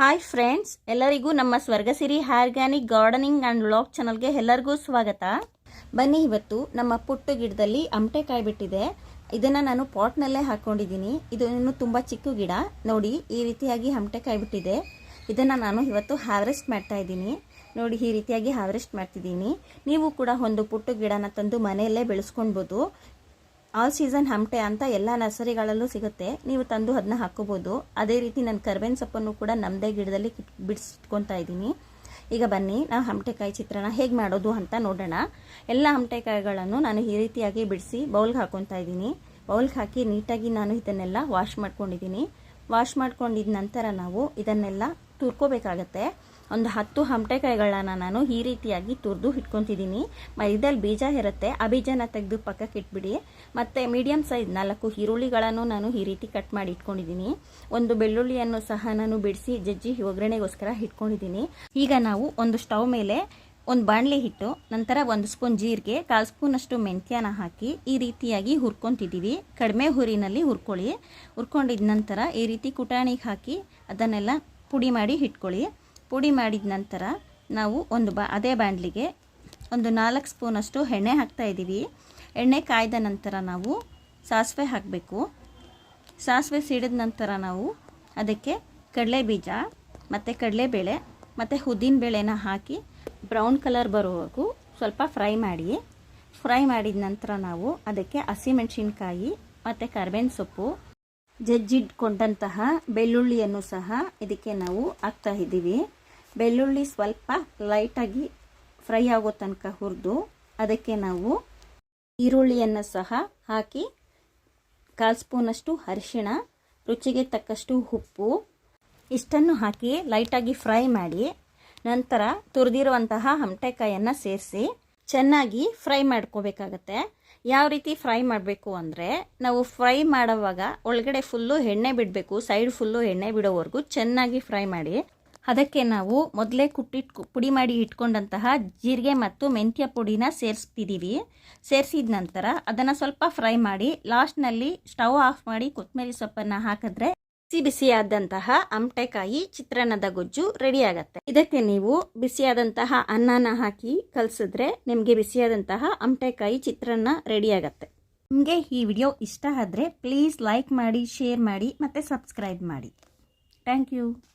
Hi friends ಎಲ್ಲರಿಗೂ ನಮ್ಮ Swargasiri organic gardening and vlog ಚಾನಲ್ಗೆ ಎಲ್ಲರಿಗೂ ಸ್ವಾಗತ. ಬನ್ನಿ ಇವತ್ತು ನಮ್ಮ ಪುಟ್ಟು ಗಿಡದಲ್ಲಿ ಅಮಟೆಕಾಯಿ ಬಿಟ್ಟಿದೆ. ಇದನ್ನು ನಾನು ಪಾಟ್ನಲ್ಲೇ ಹಾಕ್ಕೊಂಡಿದ್ದೀನಿ ಇದು ಇನ್ನು ತುಂಬ ಚಿಕ್ಕ ಗಿಡ. ನೋಡಿ, ಈ ರೀತಿಯಾಗಿ ಅಮಟೆಕಾಯಿ ಬಿಟ್ಟಿದೆ. ಇದನ್ನು ನಾನು ಇವತ್ತು ಹಾರ್ವೆಸ್ಟ್ ಮಾಡ್ತಾ ಇದ್ದೀನಿ. ನೋಡಿ, ಈ ರೀತಿಯಾಗಿ ಹಾರ್ವೆಸ್ಟ್ ಮಾಡ್ತಿದ್ದೀನಿ. ನೀವು ಕೂಡ ಒಂದು ಪುಟ್ಟು ಗಿಡನ ತಂದು ಮನೆಯಲ್ಲೇ ಬೆಳೆಸ್ಕೊಳ್ಬೋದು ಆಲ್ ಸೀಸನ್ ಹಂಪೆ ಅಂತ ಎಲ್ಲ ನರ್ಸರಿಗಳಲ್ಲೂ ಸಿಗುತ್ತೆ. ನೀವು ತಂದು ಅದನ್ನ ಹಾಕೋಬೋದು. ಅದೇ ರೀತಿ ನಾನು ಕರ್ಬೇವಿನ ಸೊಪ್ಪನ್ನು ಕೂಡ ನಮ್ಮದೇ ಗಿಡದಲ್ಲಿ ಬಿಡಿಸ್ಕೊತಾ ಇದ್ದೀನಿ. ಈಗ ಬನ್ನಿ, ನಾವು ಹಮಟೆಕಾಯಿ ಚಿತ್ರಣ ಹೇಗೆ ಮಾಡೋದು ಅಂತ ನೋಡೋಣ. ಎಲ್ಲ ಹಮಟೆಕಾಯಿಗಳನ್ನು ನಾನು ಈ ರೀತಿಯಾಗಿ ಬಿಡಿಸಿ ಬೌಲ್ಗೆ ಹಾಕೊತಾ ಇದ್ದೀನಿ. ಬೌಲ್ಗೆ ಹಾಕಿ ನೀಟಾಗಿ ನಾನು ಇದನ್ನೆಲ್ಲ ವಾಶ್ ಮಾಡ್ಕೊಂಡಿದ್ದೀನಿ. ವಾಶ್ ಮಾಡ್ಕೊಂಡಿದ ನಂತರ ನಾವು ಇದನ್ನೆಲ್ಲ ತುರ್ಕೋಬೇಕಾಗತ್ತೆ. ಒಂದು ಹತ್ತು ಹಂಟೆಕಾಯಿಗಳನ್ನ ನಾನು ಈ ರೀತಿಯಾಗಿ ತುರಿದು ಇಟ್ಕೊತಿದ್ದೀನಿ ಇದಲ್ಲಿ ಬೀಜ ಇರುತ್ತೆ. ಆ ಬೀಜನ ತೆಗೆದು ಪಕ್ಕಕ್ಕೆ ಇಟ್ಬಿಡಿ. ಮತ್ತು ಮೀಡಿಯಮ್ ಸೈಜ್ ನಾಲ್ಕು ಈರುಳ್ಳಿಗಳನ್ನು ನಾನು ಈ ರೀತಿ ಕಟ್ ಮಾಡಿ ಇಟ್ಕೊಂಡಿದ್ದೀನಿ. ಒಂದು ಬೆಳ್ಳುಳ್ಳಿಯನ್ನು ಸಹ ನಾನು ಬಿಡಿಸಿ ಜಜ್ಜಿ ಒಗ್ಗರಣೆಗೋಸ್ಕರ ಇಟ್ಕೊಂಡಿದ್ದೀನಿ ಈಗ ನಾವು ಒಂದು ಸ್ಟವ್ ಮೇಲೆ ಒಂದು ಬಾಣಲೆ ಹಿಟ್ಟು, ನಂತರ ಒಂದು ಸ್ಪೂನ್ ಜೀರಿಗೆ, ಕಾಲು ಸ್ಪೂನಷ್ಟು ಮೆಂತ್ಯನ ಹಾಕಿ ಈ ರೀತಿಯಾಗಿ ಹುರ್ಕೊತಿದ್ದೀವಿ. ಕಡಿಮೆ ಹುರಿನಲ್ಲಿ ಹುರ್ಕೊಳ್ಳಿ. ಹುರ್ಕೊಂಡಿದ ನಂತರ ಈ ರೀತಿ ಕುಟಾಣಿಗೆ ಹಾಕಿ ಅದನ್ನೆಲ್ಲ ಪುಡಿ ಮಾಡಿ ಇಟ್ಕೊಳ್ಳಿ ಪುಡಿ ಮಾಡಿದ ನಂತರ ನಾವು ಒಂದು ಬಾ, ಅದೇ ಬಾಣಲಿಗೆ ಒಂದು ನಾಲ್ಕು ಸ್ಪೂನಷ್ಟು ಎಣ್ಣೆ ಹಾಕ್ತಾ ಇದ್ದೀವಿ. ಎಣ್ಣೆ ಕಾಯ್ದ ನಂತರ ನಾವು ಸಾಸಿವೆ ಹಾಕಬೇಕು. ಸಾಸಿವೆ ಸಿಡಿದ ನಂತರ ನಾವು ಅದಕ್ಕೆ ಕಡಲೆ ಬೀಜ ಮತ್ತು ಕಡಲೆಬೇಳೆ ಮತ್ತು ಉದ್ದಿನ ಬೇಳೆನ ಹಾಕಿ ಬ್ರೌನ್ ಕಲರ್ ಬರೋವರೆಗೂ ಸ್ವಲ್ಪ ಫ್ರೈ ಮಾಡಿ. ಫ್ರೈ ಮಾಡಿದ ನಂತರ ನಾವು ಅದಕ್ಕೆ ಹಸಿಮೆಣಸಿನ್ಕಾಯಿ ಮತ್ತು ಕರ್ಬೇವಿನ ಸೊಪ್ಪು, ಜಜ್ಜಿಟ್ಕೊಂಡಂತಹ ಬೆಳ್ಳುಳ್ಳಿಯನ್ನು ಸಹ ಇದಕ್ಕೆ ನಾವು ಹಾಕ್ತಾ ಇದ್ದೀವಿ. ಬೆಳ್ಳುಳ್ಳಿ ಸ್ವಲ್ಪ ಲೈಟಾಗಿ ಫ್ರೈ ಆಗೋ ತನಕ ಹುರಿದು ಅದಕ್ಕೆ ನಾವು ಈರುಳ್ಳಿಯನ್ನು ಸಹ ಹಾಕಿ ಕಾಲು ಸ್ಪೂನಷ್ಟು ಅರಿಶಿಣ, ರುಚಿಗೆ ತಕ್ಕಷ್ಟು ಉಪ್ಪು, ಇಷ್ಟನ್ನು ಹಾಕಿ ಲೈಟಾಗಿ ಫ್ರೈ ಮಾಡಿ ನಂತರ ತುರಿದಿರುವಂತಹ ಹಮಟೆಕಾಯನ್ನು ಸೇರಿಸಿ ಚೆನ್ನಾಗಿ ಫ್ರೈ ಮಾಡ್ಕೋಬೇಕಾಗತ್ತೆ. ಯಾವ ರೀತಿ ಫ್ರೈ ಮಾಡಬೇಕು ಅಂದರೆ ನಾವು ಫ್ರೈ ಮಾಡುವಾಗ ಒಳಗಡೆ ಫುಲ್ಲು ಎಣ್ಣೆ ಬಿಡಬೇಕು, ಸೈಡ್ ಫುಲ್ಲು ಎಣ್ಣೆ ಬಿಡೋವರೆಗೂ ಚೆನ್ನಾಗಿ ಫ್ರೈ ಮಾಡಿ ಅದಕ್ಕೆ ನಾವು ಮೊದಲೇ ಕುಟ್ಟಿಟ್ ಪುಡಿ ಮಾಡಿ ಇಟ್ಕೊಂಡಂತಹ ಜೀರಿಗೆ ಮತ್ತು ಮೆಂತ್ಯ ಪುಡಿನ ಸೇರಿಸ್ತಿದ್ದೀವಿ ಸೇರಿಸಿದ ನಂತರ ಅದನ್ನು ಸ್ವಲ್ಪ ಫ್ರೈ ಮಾಡಿ, ಲಾಸ್ಟ್ನಲ್ಲಿ ಸ್ಟವ್ ಆಫ್ ಮಾಡಿ ಕೊತ್ತಂಬರಿ ಸೊಪ್ಪನ್ನು ಹಾಕಿದ್ರೆ ಬಿಸಿ ಬಿಸಿಯಾದಂತಹ ಅಮಟೆಕಾಯಿ, ಚಿತ್ರಾನ್ನದ ಗೊಜ್ಜು ರೆಡಿ ಆಗುತ್ತೆ. ಇದಕ್ಕೆ ನೀವು ಬಿಸಿಯಾದಂತಹ ಅನ್ನನ ಹಾಕಿ ಕಲಸಿದ್ರೆ ನಿಮಗೆ ಬಿಸಿಯಾದಂತಹ ಅಮಟೆಕಾಯಿ, ಚಿತ್ರಾನ್ನ ರೆಡಿ ಆಗುತ್ತೆ. ನಿಮಗೆ ಈ ವಿಡಿಯೋ ಇಷ್ಟ ಆದರೆ ಪ್ಲೀಸ್ ಲೈಕ್ ಮಾಡಿ, ಶೇರ್ ಮಾಡಿ ಮತ್ತು ಸಬ್ಸ್ಕ್ರೈಬ್ ಮಾಡಿ. Thank you.